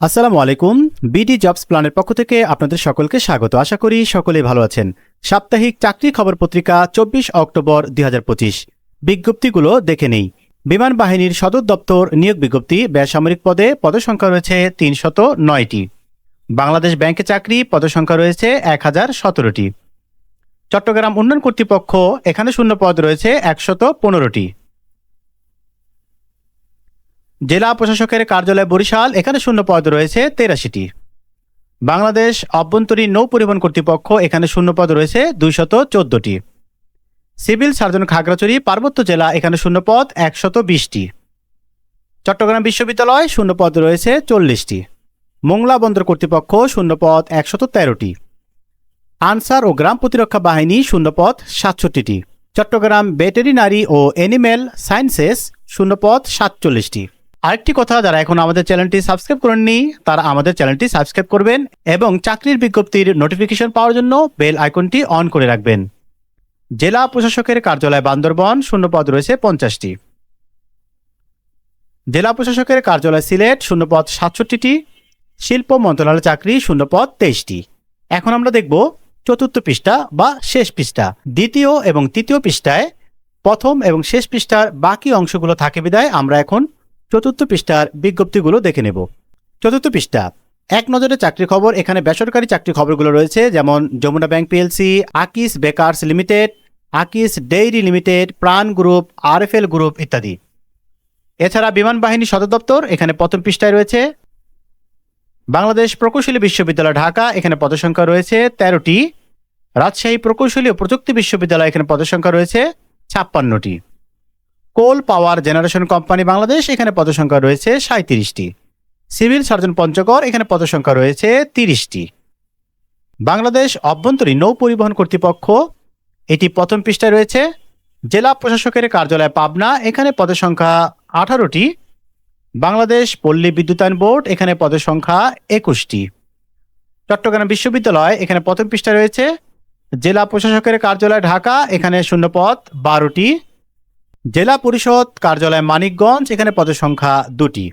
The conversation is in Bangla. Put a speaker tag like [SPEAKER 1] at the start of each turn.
[SPEAKER 1] আসসালামু আলাইকুম। বিডি জবস প্ল্যানের পক্ষ থেকে আপনাদের সকলকে স্বাগত। আশা করি সকলেই ভালো আছেন। সাপ্তাহিক চাকরি খবর পত্রিকা চব্বিশ অক্টোবর দু হাজার পঁচিশ। বিজ্ঞপ্তিগুলো দেখে নেই। বিমান বাহিনীর সদর দপ্তর নিয়োগ বিজ্ঞপ্তি বেসামরিক পদে পদসংখ্যা রয়েছে তিনশত নয়টি। বাংলাদেশ ব্যাংকে চাকরি পদসংখ্যা রয়েছে এক হাজার সতেরোটি। চট্টগ্রাম উন্নয়ন কর্তৃপক্ষ এখানে শূন্য পদ রয়েছে একশত পনেরোটি। জেলা প্রশাসকের কার্যালয় বরিশাল, এখানে শূন্য পদ রয়েছে তেরাশিটি। বাংলাদেশ অভ্যন্তরীণ নৌ পরিবহন কর্তৃপক্ষ, এখানে শূন্য পদ রয়েছে দুইশত চোদ্দটি। সিভিল সার্জন খাগড়াছড়ি, পার্বত্য জেলা, এখানে শূন্য পদ একশত বিশটি। চট্টগ্রাম বিশ্ববিদ্যালয়, শূন্য পদ রয়েছে চল্লিশটি। মোংলা বন্দর কর্তৃপক্ষ, শূন্য পদ একশত তেরোটি। আনসার ও গ্রাম প্রতিরক্ষা বাহিনী, শূন্য পদ সাতষট্টিটি। চট্টগ্রাম ভেটেরিনারি ও এনিম্যাল সায়েন্সেস, শূন্য পদ সাতচল্লিশটি। আরেকটি কথা, যারা এখন আমাদের চ্যানেলটি সাবস্ক্রাইব করেননি, তারা আমাদের চ্যানেলটি সাবস্ক্রাইব করবেন এবং চাকরির বিজ্ঞপ্তির নোটিফিকেশন পাওয়ার জন্য বেল আইকনটি অন করে রাখবেন। জেলা প্রশাসকের কার্যালয় বান্দরবন, শূন্যপদ রয়েছে পঞ্চাশটি। জেলা প্রশাসকের কার্যালয় সিলেট, শূন্যপদ সাতষট্টিটি। শিল্প মন্ত্রণালয় চাকরি, শূন্যপদ তেইশটি। এখন আমরা দেখব চতুর্থ পৃষ্ঠা বা শেষ পৃষ্ঠা। দ্বিতীয় এবং তৃতীয় পৃষ্ঠায় প্রথম এবং শেষ পৃষ্ঠার বাকি অংশগুলো থাকে বিদায়। আমরা এখন চতুর্থ পৃষ্ঠার বিজ্ঞপ্তিগুলো দেখে নেব। চতুর্থ পৃষ্ঠা, এক নজরে চাকরি খবর, এখানে বেসরকারি চাকরি খবরগুলো রয়েছে, যেমন Jamuna bank PLC Akij bakers limited, Akij dairy limited, Pran group, RFL group ইত্যাদি। এছাড়া বিমান বাহিনী সদর দপ্তর, এখানে প্রথম পৃষ্ঠায় রয়েছে, বাংলাদেশ প্রকৌশলী বিশ্ববিদ্যালয় ঢাকা, এখানে পদসংখ্যা রয়েছে তেরোটি। রাজশাহী প্রকৌশলী ও প্রযুক্তি বিশ্ববিদ্যালয়, এখানে পদসংখ্যা রয়েছে ছাপ্পান্নটি। Coal power generation company Bangladesh, এখানে পদসংখ্যা রয়েছে সাঁত্রিশটি সিভিল সার্জন পঞ্চগড় এখানে পদসংখ্যা রয়েছে তিরিশটি। বাংলাদেশ অভ্যন্তরীণ নৌ পরিবহন কর্তৃপক্ষ, এটি প্রথম পৃষ্ঠায় রয়েছে। জেলা প্রশাসকের কার্যালয় পাবনা, এখানে পদের সংখ্যা আঠারোটি। বাংলাদেশ পল্লী বিদ্যুতায়ন বোর্ড, এখানে পদের সংখ্যা একুশটি। চট্টগ্রাম বিশ্ববিদ্যালয়, এখানে প্রথম পৃষ্ঠায় রয়েছে। জেলা প্রশাসকের কার্যালয় ঢাকা, এখানে শূন্যপদ বারোটি। জেলা পরিষদ কার্যালয় মানিকগঞ্জ এখানে পদের সংখ্যা দুটি।